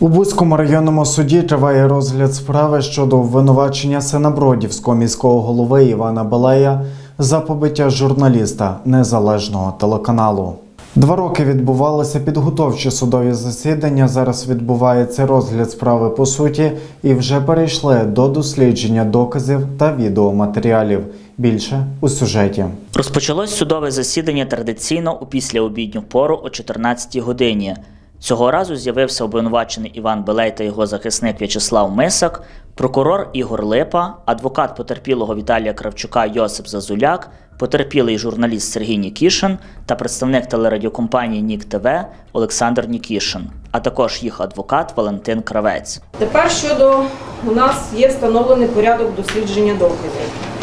У Бузькому районному суді триває розгляд справи щодо обвинувачення сина Бродівського міського голови Івана Балея за побиття журналіста незалежного телеканалу. Два роки відбувалися підготовчі судові засідання. Зараз відбувається розгляд справи по суті і вже перейшли до дослідження доказів та відеоматеріалів. Більше у сюжеті. Розпочалось судове засідання традиційно у післяобідню пору о 14 годині. Цього разу з'явився обвинувачений Іван Белей та його захисник В'ячеслав Мисак, прокурор Ігор Липа, адвокат потерпілого Віталія Кравчука Йосип Зазуляк, потерпілий журналіст Сергій Нікішин та представник телерадіокомпанії Нік ТВ Олександр Нікішин, а також їх адвокат Валентин Кравець. Тепер щодо у нас є встановлений порядок дослідження доказів.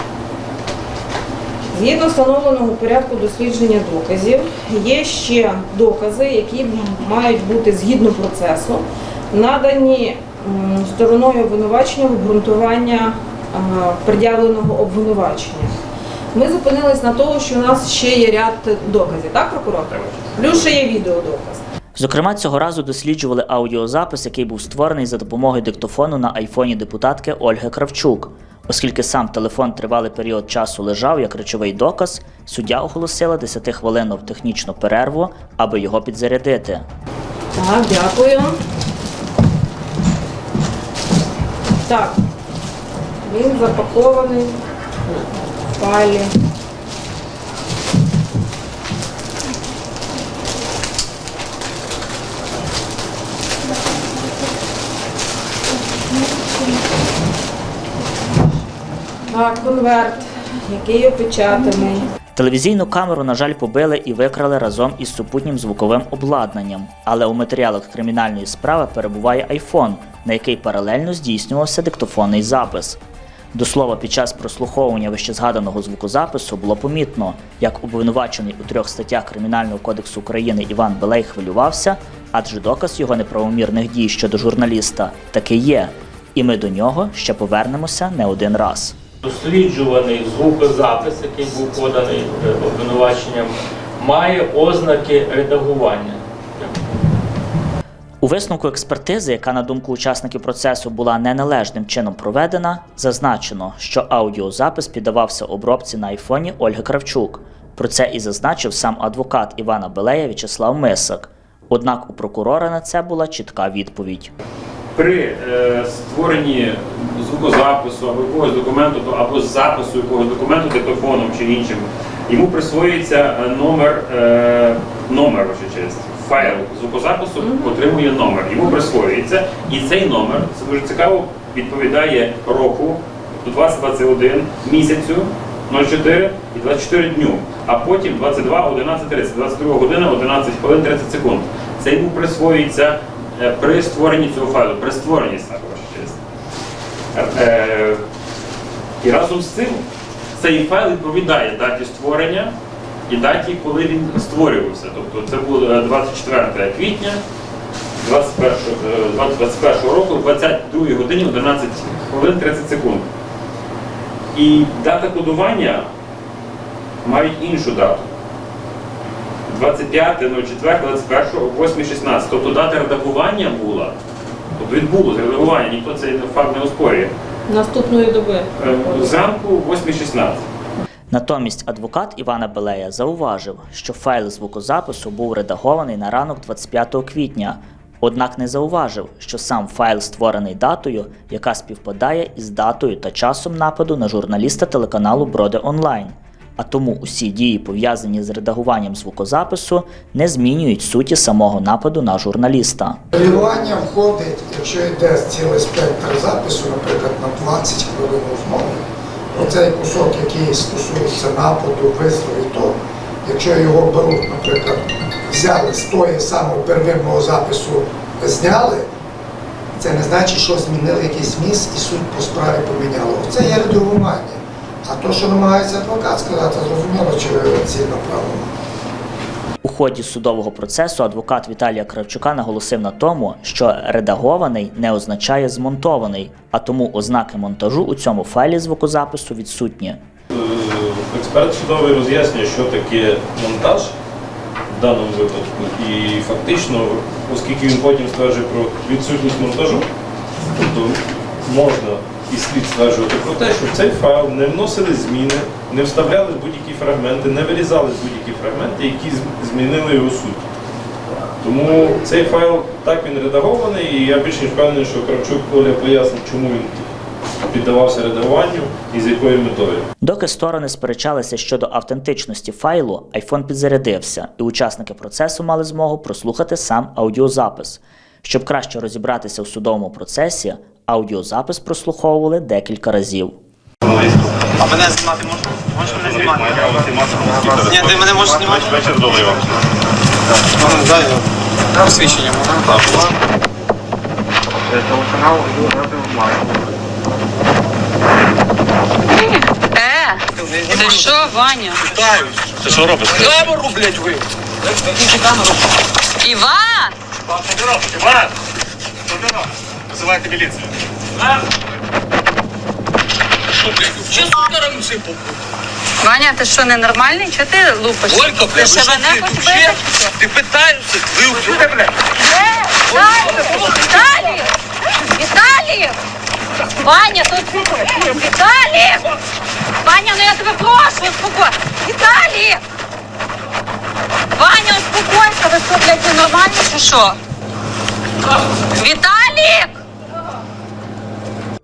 Згідно встановленого порядку дослідження доказів, є ще докази, які мають бути згідно процесу, надані стороною обвинувачення в обґрунтування пред'явленого обвинувачення. Ми зупинились на тому, що у нас ще є ряд доказів, так, прокурор? Плюс ще є відеодоказ. Зокрема, цього разу досліджували аудіозапис, який був створений за допомогою диктофону на айфоні депутатки Ольги Кравчук. Оскільки сам телефон тривалий період часу лежав як речовий доказ, суддя оголосила 10-хвилинну технічну перерву, аби його підзарядити. Так, дякую. Так, він запакований в файлі. Конверт, який опечатаний. Телевізійну камеру, на жаль, побили і викрали разом із супутнім звуковим обладнанням. Але у матеріалах кримінальної справи перебуває айфон, на який паралельно здійснювався диктофонний запис. До слова, під час прослуховування вищезгаданого звукозапису було помітно, як обвинувачений у трьох статтях Кримінального кодексу України Іван Белей хвилювався, адже доказ його неправомірних дій щодо журналіста таки є, і ми до нього ще повернемося не один раз. Досліджуваний звукозапис, який був поданий е, обвинуваченням, має ознаки редагування. У висновку експертизи, яка на думку учасників процесу була неналежним чином проведена, зазначено, що аудіозапис піддавався обробці на айфоні Ольги Кравчук. Про це і зазначив сам адвокат Івана Белея В'ячеслав Мисак. Однак у прокурора на це була чітка відповідь. При е, створенні звукозапису або якогось документу, то або запису якогось документу диктофоном чи іншим, йому присвоюється е, номер, е, номер ваша честь. Файл звукозапису отримує номер. Йому присвоюється, і цей номер це дуже цікаво відповідає року, тобто 2021 місяцю. 04 і 24 дню, а потім 22, 11, 30, 22 година, 11 хвилин, 30 секунд. Це йому присвоюється при створенні цього файлу, при створенні. Е, е, І разом з цим цей файл відповідає даті створення і даті, коли він створювався. Тобто це було е, 24 квітня 21, е, 2021 року, 22 годині 11 хвилин 30 секунд. І дата кодування мають іншу дату. 25.04.21 о 8.16. Тобто дата редагування була. Тобто відбулося редагування, ніхто цей факт не оспорює. Наступної доби. Е, Зранку 8.16. Натомість адвокат Івана Белея зауважив, що файл звукозапису був редагований на ранок 25 квітня, однак не зауважив, що сам файл створений датою, яка співпадає із датою та часом нападу на журналіста телеканалу Броди Онлайн. А тому усі дії, пов'язані з редагуванням звукозапису, не змінюють суті самого нападу на журналіста. Регулювання входить, якщо йде цілий спектр запису, наприклад, на 20 хвилин розмови, оцей кусок, який стосується нападу, висловів, то якщо його беруть, наприклад, взяли з тої самого первинного запису, зняли, це не значить, що змінили якийсь зміст і суть по справі поміняло. Це є редагування. А то, що намагається адвокат сказати, зрозуміло, чи цільно правильно. У ході судового процесу адвокат Віталія Кравчука наголосив на тому, що редагований не означає змонтований, а тому ознаки монтажу у цьому файлі звукозапису відсутні. Експерт судовий роз'яснює, що таке монтаж, в даному випадку. І фактично, оскільки він потім стверджує про відсутність монтажу, тобто можна і слід стверджувати про те, що в цей файл не вносили зміни, не вставляли будь-які фрагменти, не вирізали будь-які фрагменти, які змінили його суть. Тому цей файл так він редагований, і я більш ніж впевнений, що Кравчук Оля пояснить, чому він піддавався редагуванню і з якою метою. Доки сторони сперечалися щодо автентичності файлу, iPhone підзарядився, і учасники процесу мали змогу прослухати сам аудіозапис. Щоб краще розібратися у судовому процесі, аудіозапис прослуховували декілька разів. А мене знімати можна? Можеш мене знімати? Ні, ти мене можеш знімати? Вечір добрий вам. Дай посвідчення можна? Телеканал. Е, ти що, Ваня? Ти що робиш? Камеру, блядь, ви! Іван! Іван! Визивайте міліцію. Що, блядь? Ваня, ти що, ненормальний? Чого ти лупиш? Олька, ти ви що, ти хочеш вообще? Ти питаєшся? Ви що, блядь? Віталій! Віталій! Ваня, тут Віталій! Ваня, ну я тебе прошу, успокой! Віталій! Ваня, успокойся, ви що, блядь, ненормальні чи що? Віталік!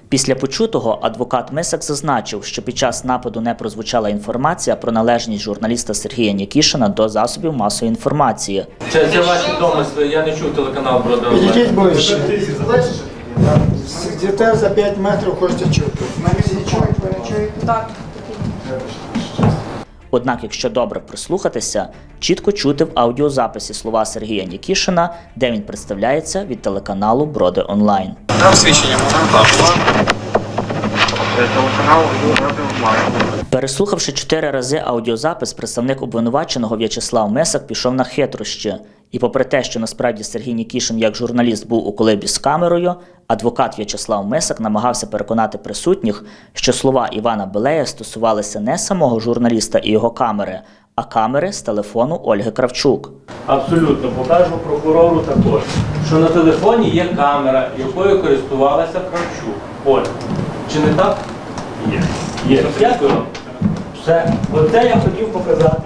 Після почутого адвокат Мисак зазначив, що під час нападу не прозвучала інформація про належність журналіста Сергія Нікішина до засобів масової інформації. Це, це ваші домисли, я не чув телеканал Бродер. Підійдіть ближче. Сидите за 5 метрів, хочете чути. Мене всі чують, ви не чуєте? Так. Однак, якщо добре прислухатися, чітко чути в аудіозаписі слова Сергія Нікішина, де він представляється від телеканалу Броди Онлайн. Посвідчення можна? Телеканал Броди онлайн. Переслухавши чотири рази аудіозапис, представник обвинуваченого В'ячеслав Месак пішов на хитрощі. І попри те, що насправді Сергій Нікішин як журналіст був у колибі з камерою, адвокат В'ячеслав Месак намагався переконати присутніх, що слова Івана Белея стосувалися не самого журналіста і його камери, а камери з телефону Ольги Кравчук. Абсолютно, покажу прокурору також, що на телефоні є камера, якою користувалася Кравчук. Оль, чи не так? Є. Є. Дякую. Все. Оце я хотів показати.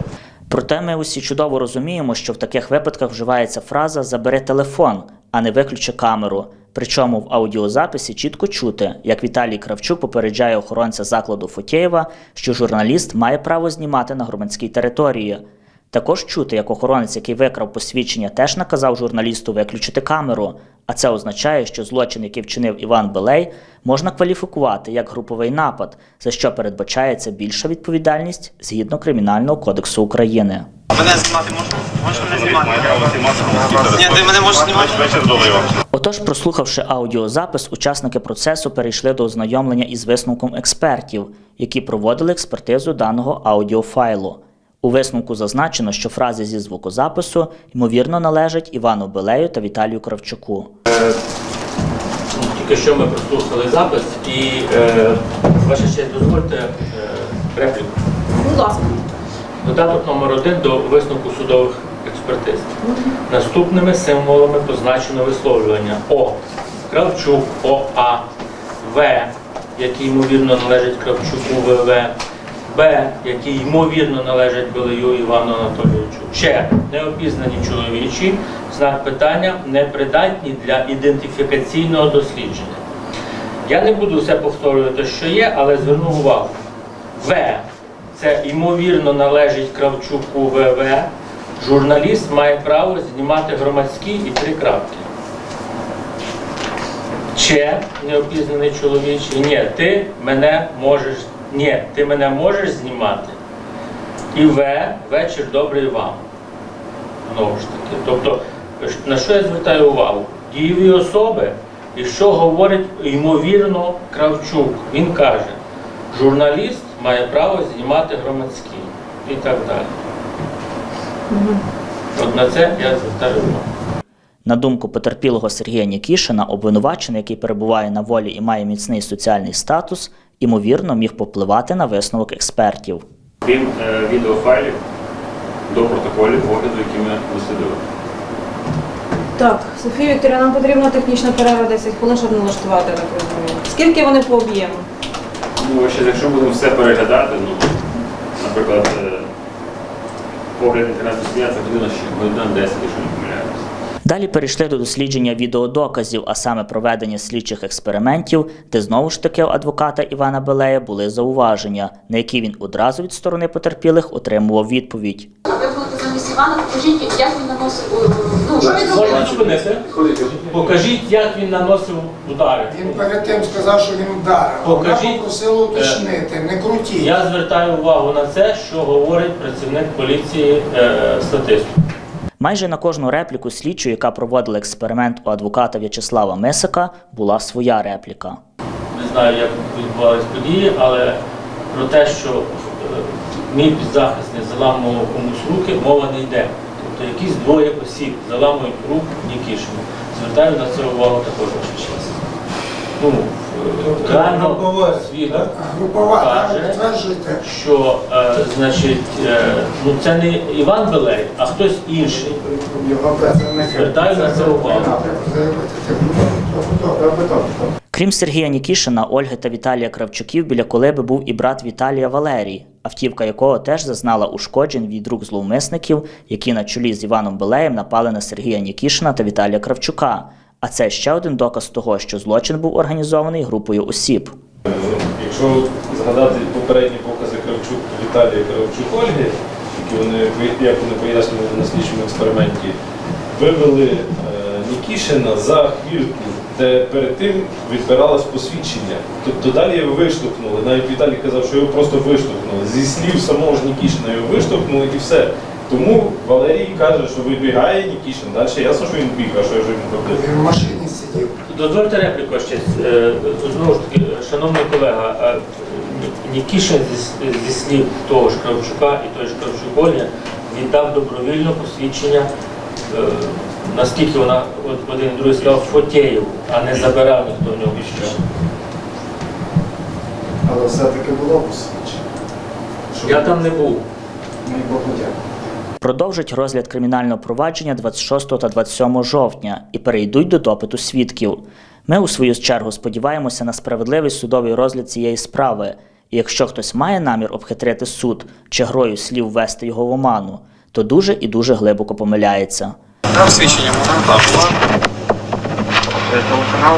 Проте ми усі чудово розуміємо, що в таких випадках вживається фраза Забери телефон, а не виключи камеру. Причому в аудіозаписі чітко чути, як Віталій Кравчук попереджає охоронця закладу Фотєєва, що журналіст має право знімати на громадській території. Також чути, як охоронець, який викрав посвідчення, теж наказав журналісту виключити камеру. А це означає, що злочин, який вчинив Іван Белей, можна кваліфікувати як груповий напад, за що передбачається більша відповідальність згідно Кримінального кодексу України. Мене знімати можна? Мене знімати? Ні, Ні, ти мене можеш знімати? Вечір добрий вам. Отож, прослухавши аудіозапис, учасники процесу перейшли до ознайомлення із висновком експертів, які проводили експертизу даного аудіофайлу. У висновку зазначено, що фрази зі звукозапису ймовірно належать Івану Белею та Віталію Кравчуку. Тільки що ми прослухали запис і е, ваша честь, дозвольте е, репліку. Будь ласка. Додаток номер один до висновку судових експертиз. Наступними символами позначено висловлювання О. Кравчук ОА, В, який ймовірно належить Кравчуку ВВ, Б, який ймовірно належить Белею Івану Анатолійовичу, Ч. Неопізнані чоловічі, знак питання непридатні для ідентифікаційного дослідження. Я не буду все повторювати, що є, але зверну увагу. В. Це ймовірно належить Кравчуку ВВ. Журналіст має право знімати громадські і три крапки. Че неопізнаний чоловічий. Ні, ти мене можеш. Ні, ти мене можеш знімати. І В. Вечір добрий вам. Знову ж таки. Тобто, на що я звертаю увагу? Дієві особи, і що говорить ймовірно Кравчук. Він каже, журналіст має право знімати громадські і так далі. От на це я звертаю увагу. На думку потерпілого Сергія Нікішина, обвинувачений, який перебуває на волі і має міцний соціальний статус, ймовірно міг попливати на висновок експертів. Крім е, відеофайлів, до протоколів огляду, які ми дослідили. Так, Софія Вікторія, нам потрібна технічна перерва 10 хвилин, щоб налаштувати, так розумію. Скільки вони по об'єму? Ну, ще якщо будемо все переглядати, ну, наприклад, е, погляд інтернету це година ще година 10, якщо не. Далі перейшли до дослідження відеодоказів, а саме проведення слідчих експериментів, де знову ж таки у адвоката Івана Белея були зауваження, на які він одразу від сторони потерпілих отримував відповідь. Ви будете замість Івана, покажіть, як він наносив, е, ну, що він Можна зупинити? Покажіть, як він наносив удари. Він перед тим сказав, що він вдарив. а Вона Покажіть. попросила уточнити, не крутіть. Я звертаю увагу на це, що говорить працівник поліції е, статисту. Майже на кожну репліку слідчу, яка проводила експеримент у адвоката В'ячеслава Мисика, була своя репліка. Не знаю, як відбувалися події, але про те, що е, мій підзахисний заламував комусь руки, мова не йде. Тобто якісь двоє осіб заламують руку Нікішину. Звертаю на це увагу також час. Ну, е, свідок Групова, каже, що е, значить, е, ну це не Іван Белей, а хтось інший. Звертаю на це увагу. Крім Сергія Нікішина, Ольги та Віталія Кравчуків біля колиби був і брат Віталія Валерій, автівка якого теж зазнала ушкоджень від рук зловмисників, які на чолі з Іваном Белеєм напали на Сергія Нікішина та Віталія Кравчука. А це ще один доказ того, що злочин був організований групою осіб. Якщо згадати попередні покази Кравчук Віталія Кравчук Ольги, які вони як вони пояснювали на слідчому експерименті, вивели е, Нікішина за хвіртку, де перед тим відбиралось посвідчення. Тобто далі його виштовхнули. Навіть Віталій казав, що його просто виштовхнули. Зі слів самого ж Нікішина його виштовхнули і все. Тому Валерій каже, що вибігає Нікішин. Далі ясно, що він біг, а що ж він робив. Він в машині сидів. Дозвольте репліку ще. Е, Знову ж таки, шановний колега, Нікішин зі, зі слів того ж Кравчука і той ж Кравчук Ольги віддав добровільно посвідчення, е, наскільки вона от один і другий сказав Фотєєву, а не забирав ніхто в нього посвідчення. Але все-таки було посвідчення. Я там не був. Мій Богу дякую. Продовжать розгляд кримінального провадження 26 та 27 жовтня і перейдуть до допиту свідків. Ми, у свою чергу, сподіваємося на справедливий судовий розгляд цієї справи. І якщо хтось має намір обхитрити суд чи грою слів ввести його в оману, то дуже і дуже глибоко помиляється. Свідчення можна? Так. Телеканал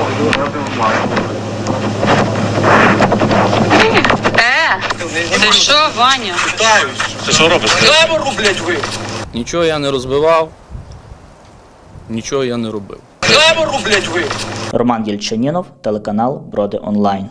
Е, ти що, Ваня? Ти що робиш? Камеру, блядь, ви! Нічого я не розбивав, нічого я не робив. Камеру, блядь, ви! Роман Єльчанінов, телеканал Броди Онлайн.